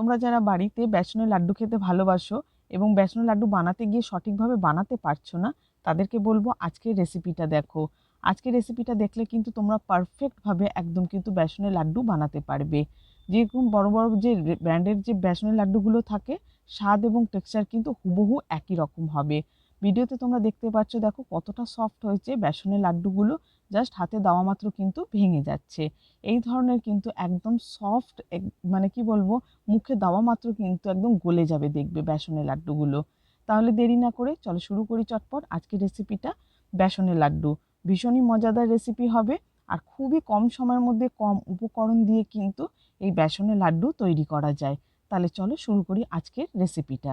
তোমরা যারা বাড়িতে বেসনের লাড্ডু খেতে ভালোবাসো এবং বেসনের লাড্ডু বানাতে গিয়ে সঠিকভাবে বানাতে পারছ না, তাদেরকে বলব আজকের রেসিপিটা দেখো। আজকের রেসিপিটা দেখলে কিন্তু তোমরা পারফেক্টভাবে একদম কিন্তু বেসনের লাড্ডু বানাতে পারবে। যেরকম বড় বড় যে ব্র্যান্ডের যে বেসনের লাড্ডুগুলো থাকে, স্বাদ এবং টেক্সচার কিন্তু হুবহু একই রকম হবে। ভিডিওতে তোমরা দেখতে পাচ্ছ, দেখো কতটা সফট হয়েছে বেসনের লাড্ডুগুলো। জাস্ট হাতে দেওয়া মাত্র কিন্তু ভেঙে যাচ্ছে। এই ধরনের কিন্তু একদম সফট মানে কি বলব, মুখে দেওয়া মাত্র কিন্তু একদম গলে যাবে দেখবে বেসনের লাড্ডুগুলো। তাহলে দেরি না করে চলো শুরু করি চটপট। আজকের রেসিপিটা বেসনের লাড্ডু। ভীষণই মজাদার রেসিপি হবে আর খুবই কম সময়ের মধ্যে কম উপকরণ দিয়ে কিন্তু এই বেসনের লাড্ডু তৈরি করা যায়। তাহলে চলো শুরু করি আজকের রেসিপিটা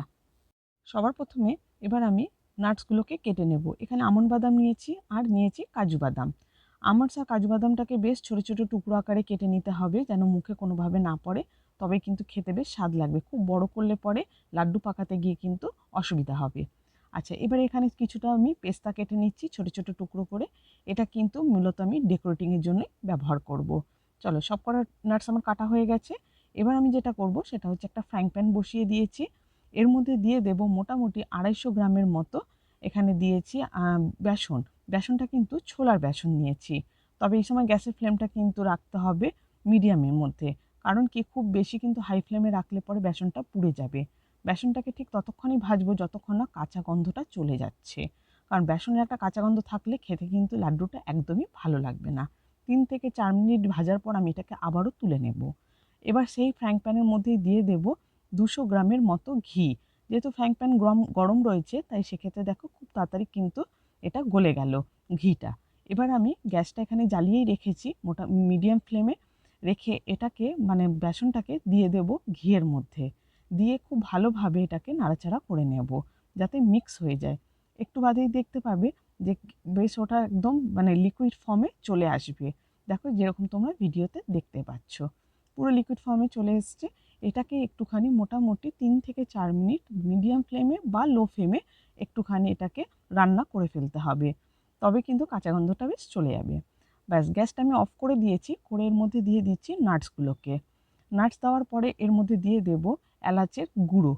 সবার প্রথমে এবার আমি নাটসগুলোকে কেটে নেব। এখানে আমন্ড বাদাম নিয়েছি আর নিয়েছি কাজু বাদাম। আমন্ডস আর কাজু বাদামটাকে বেশ ছোটো ছোটো টুকরো আকারে কেটে নিতে হবে যেন মুখে কোনোভাবে না পড়ে। তবে কিন্তু খেতে বেশ স্বাদ লাগবে। খুব বড় করলে পরে লাড্ডু পাকাতে গিয়ে কিন্তু অসুবিধা হবে। আচ্ছা এবার এখানে কিছুটা আমি পেস্তা কেটে নিচ্ছি ছোটো ছোটো টুকরো করে। এটা কিন্তু মূলত আমি ডেকোরেটিংয়ের জন্য ব্যবহার করব। চলো, সব কটা নাটস আমার কাটা হয়ে গেছে। এবার আমি যেটা করব সেটা হচ্ছে একটা ফ্রাইং প্যান বসিয়ে দিয়েছি। এর মধ্যে দিয়ে দেব মোটামুটি আড়াইশো গ্রামের মতো। এখানে দিয়েছি বেসন। বেসনটা কিন্তু ছোলার বেসন নিয়েছি। তবে এই সময় গ্যাসের ফ্লেমটা কিন্তু রাখতে হবে মিডিয়ামের মধ্যে। কারণ কি, খুব বেশি কিন্তু হাই ফ্লেমে রাখলে পরে বেসনটা পুড়ে যাবে। বেসনটাকে ঠিক ততক্ষণই ভাজবো যতক্ষণ না কাঁচা গন্ধটা চলে যাচ্ছে। কারণ বেসনের একটা কাঁচা গন্ধ থাকলে খেতে কিন্তু লাড্ডুটা একদমই ভালো লাগবে না। তিন থেকে চার মিনিট ভাজার পর আমি এটাকে আবারও তুলে নেব। এবার সেই ফ্র্যাং প্যানের মধ্যেই দিয়ে দেব দুশো গ্রামের মতো ঘি। যেহেতু ফ্র্যাং প্যান গরম গরম রয়েছে, তাই সেক্ষেত্রে দেখো খুব তাড়াতাড়ি কিন্তু এটা গলে গেল ঘিটা। এবার আমি গ্যাসটা এখানে জ্বালিয়েই রেখেছি, মোটা মিডিয়াম ফ্লেমে। রেখে এটাকে মানে বেসনটাকে দিয়ে দেব ঘিয়ের মধ্যে। দিয়ে খুব ভালোভাবে এটাকে নাড়াচাড়া করে নেব, যাতে মিক্স হয়ে যায়। একটু বাদেই দেখতে পাবে যে বেশ ওটা একদম মানে লিকুইড ফর্মে চলে আসবে। দেখো যেরকম তোমরা ভিডিওতে দেখতে পাচ্ছ। পুরো লিকুইড ফর্মে চলে এসছে। এটাকে একটুখানি মোটামুটি তিন থেকে চার মিনিট মিডিয়াম ফ্লেমে বা লো ফ্লেমে একটুখানি এটাকে রান্না করে ফেলতে হবে। তবে কিন্তু কাঁচা গন্ধটা বেশ চলে যাবে। ব্যাস, গ্যাসটা আমি অফ করে দিয়েছি। করে এর মধ্যে দিয়ে দিচ্ছি নাটসগুলোকে। নাটস দেওয়ার পরে এর মধ্যে দিয়ে দেব এলাচের গুঁড়ো।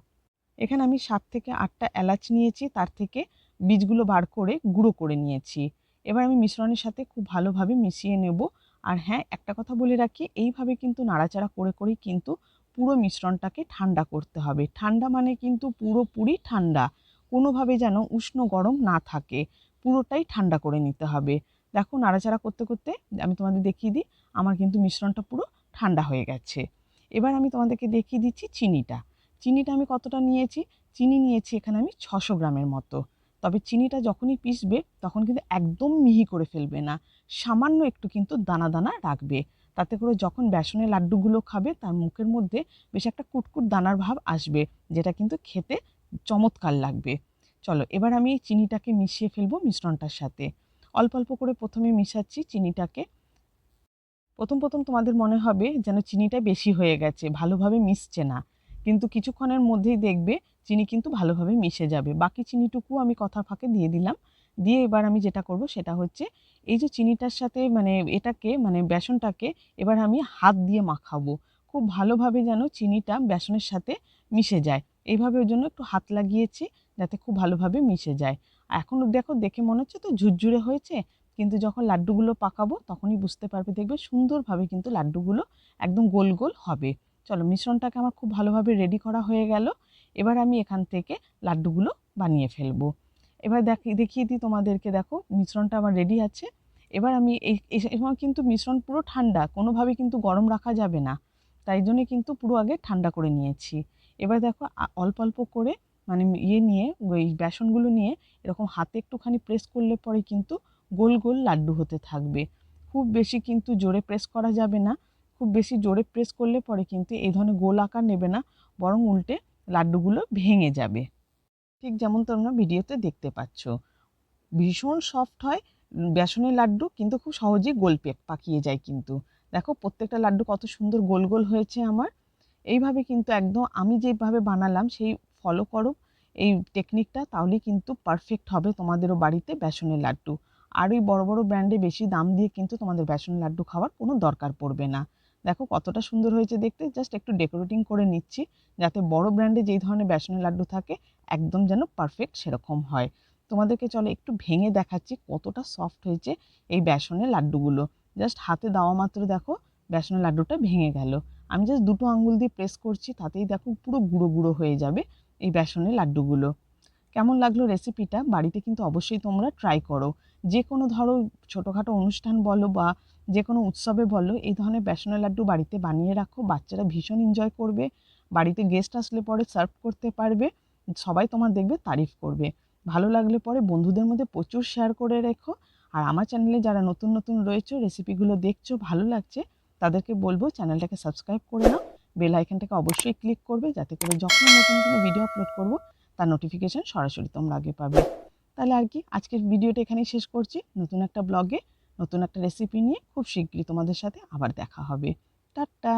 এখানে আমি সাত থেকে আটটা এলাচ নিয়েছি। তার থেকে বীজগুলো বার করে গুঁড়ো করে নিয়েছি। এবার আমি মিশ্রণের সাথে খুব ভালোভাবে মিশিয়ে নেব। আর হ্যাঁ একটা কথা বলে রাখি, এইভাবে কিন্তু নাড়াচাড়া করে করেই কিন্তু পুরো মিশ্রণটাকে ঠান্ডা করতে হবে। ঠান্ডা মানে কিন্তু পুরোপুরি ঠান্ডা। কোনোভাবে যেন উষ্ণ গরম না থাকে। পুরোটাই ঠান্ডা করে নিতে হবে। দেখো নাড়াচাড়া করতে করতে আমি তোমাদের দেখিয়ে দিই, আমার কিন্তু মিশ্রণটা পুরো ঠান্ডা হয়ে গেছে। এবার আমি তোমাদেরকে দেখিয়ে দিচ্ছি চিনিটা। চিনিটা আমি কতটা নিয়েছি? চিনি নিয়েছি এখানে আমি ছশো গ্রামের মতো। তবে চিনিটা যখনই পিসবে তখন কিন্তু একদম মিহি করে ফেলবে না। সামান্য একটু কিন্তু দানা দানা রাখবে। তাতে করে যখন বেসনের লাড্ডুগুলো খাবে, তার মুখের মধ্যে বেশ একটা কুটকুট দানার ভাব আসবে, যেটা কিন্তু খেতে চমৎকার লাগবে। চলো, এবার আমি চিনিটাকে মিশিয়ে ফেলব মিশ্রণটার সাথে। অল্প অল্প করে প্রথমে মিশাচ্ছি চিনিটাকে। প্রথম প্রথম তোমাদের মনে হবে যেন চিনিটা বেশি হয়ে গেছে, ভালোভাবে মিশছে না। কিন্তু কিছুক্ষণের মধ্যেই দেখবে চিনি কিন্তু ভালোভাবে মিশে যাবে। বাকি চিনিটুকু আমি কথা ফাঁকে দিয়ে দিলাম। দিয়ে এবার আমি যেটা করব সেটা হচ্ছে এই যে চিনিটার সাথে মানে এটাকে মানে বেসনটাকে এবার আমি হাত দিয়ে মাখাবো। খুব ভালোভাবে যেন চিনিটা বেসনের সাথে মিশে যায়। এইভাবে ওই জন্য একটু হাত লাগিয়েছি যাতে খুব ভালোভাবে মিশে যায়। এখন দেখো দেখে মনে হচ্ছে তো ঝুরঝুরে হয়েছে, কিন্তু যখন লাড্ডুগুলো পাকাবো তখনই বুঝতে পারবে, দেখবে সুন্দরভাবে কিন্তু লাড্ডুগুলো একদম গোল গোল হবে। চলো মিশ্রণটাকে আমার খুব ভালোভাবে রেডি করা হয়ে গেল। এবার আমি এখান থেকে লাড্ডুগুলো বানিয়ে ফেলব। এবার দেখি, দেখিয়ে দিই তোমাদেরকে, দেখো, মিশ্রণটা আমার রেডি আছে। এবার আমি এই সময় কিন্তু মিশ্রণ পুরো ঠান্ডা, কোনোভাবে কিন্তু গরম রাখা যাবে না। তাই জন্যে কিন্তু পুরো আগে ঠান্ডা করে নিয়েছি। এবার দেখো অল্প অল্প করে মানে ইয়ে নিয়ে, ওই বেসনগুলো নিয়ে, এরকম হাতে একটুখানি প্রেস করলে পরে কিন্তু গোল গোল লাড্ডু হতে থাকবে। খুব বেশি কিন্তু জোরে প্রেস করা যাবে না। খুব বেশি জোরে প্রেস করলে পরে কিন্তু এই ধরনের গোল আকার নেবে না, বরং উল্টে লাড্ডুগুলো ভেঙে যাবে। ঠিক যেমন তোমরা ভিডিওতে দেখতে পাচ্ছ। ভীষণ সফট হয়, বেসনের লাড্ডু কিন্তু খুব সহজেই গোল পাকিয়ে যায় কিন্তু। দেখো প্রত্যেকটা লাড্ডু কত সুন্দর গোল গোল হয়েছে আমার। এইভাবে কিন্তু একদম আমি যেভাবে বানালাম সেই ফলো করো। এই টেকনিকটা তাহলেই কিন্তু পারফেক্ট হবে তোমাদেরও বাড়িতে বেসনের লাড্ডু। আর ওই বড়ো বড়ো ব্র্যান্ডে বেশি দাম দিয়ে কিন্তু তোমাদের বেসনের লাড্ডু খাওয়ার কোনো দরকার পড়বে না। দেখো কতটা সুন্দর হয়েছে দেখতে। জাস্ট একটু ডেকোরেটিং করে নিচ্ছি যাতে বড় ব্র্যান্ডে যেই ধরনের বেসনের লাড্ডু থাকে একদম যেন পারফেক্ট সেরকম হয়। তোমাদেরকে চলো একটু ভেঙে দেখাচ্ছি কতটা সফট হয়েছে এই বেসনের লাড্ডুগুলো। জাস্ট হাতে দেওয়া মাত্র দেখো বেসনের লাড্ডুটা ভেঙে গেল। আমি জাস্ট দুটো আঙুল দিয়ে প্রেস করছি তাতেই দেখো পুরো গুঁড়ো গুঁড়ো হয়ে যাবে এই বেসনের লাড্ডুগুলো। কেমন লাগল রেসিপিটা? বাড়িতে কিন্তু অবশ্যই তোমরা ট্রাই করো। যে কোনো ধরো ছোটোখাটো অনুষ্ঠান বলো বা যে কোনো উৎসবে বলো, এই ধরনের বেসনের লাড্ডু বাড়িতে বানিয়ে রাখো, বাচ্চারা ভীষণ এনজয় করবে, বাড়িতে গেস্ট আসলে পরে সার্ভ করতে পারবে, সবাই তোমার দেখবে তারিফ করবে। ভালো লাগলে পরে বন্ধুদের মধ্যে প্রচুর শেয়ার করে রেখো, আর আমার চ্যানেলে যারা নতুন নতুন রয়েছে রেসিপিগুলো দেখছ, ভালো লাগছে, তাদেরকে বলব চ্যানেলটাকে সাবস্ক্রাইব করে নাও বেল আইকনটাকে অবশ্যই ক্লিক করবে, যাতে করে যখন নতুন কোনো ভিডিও আপলোড করব, তার নোটিফিকেশান সরাসরি তোমরা আগে পাবে। তাহলে আর কি, আজকের ভিডিওটা এখানেই শেষ করছি, নতুন একটা ব্লগে নতুন একটা রেসিপি নিয়ে খুব শীঘ্রই তোমাদের সাথে আবার দেখা হবে। টাটা!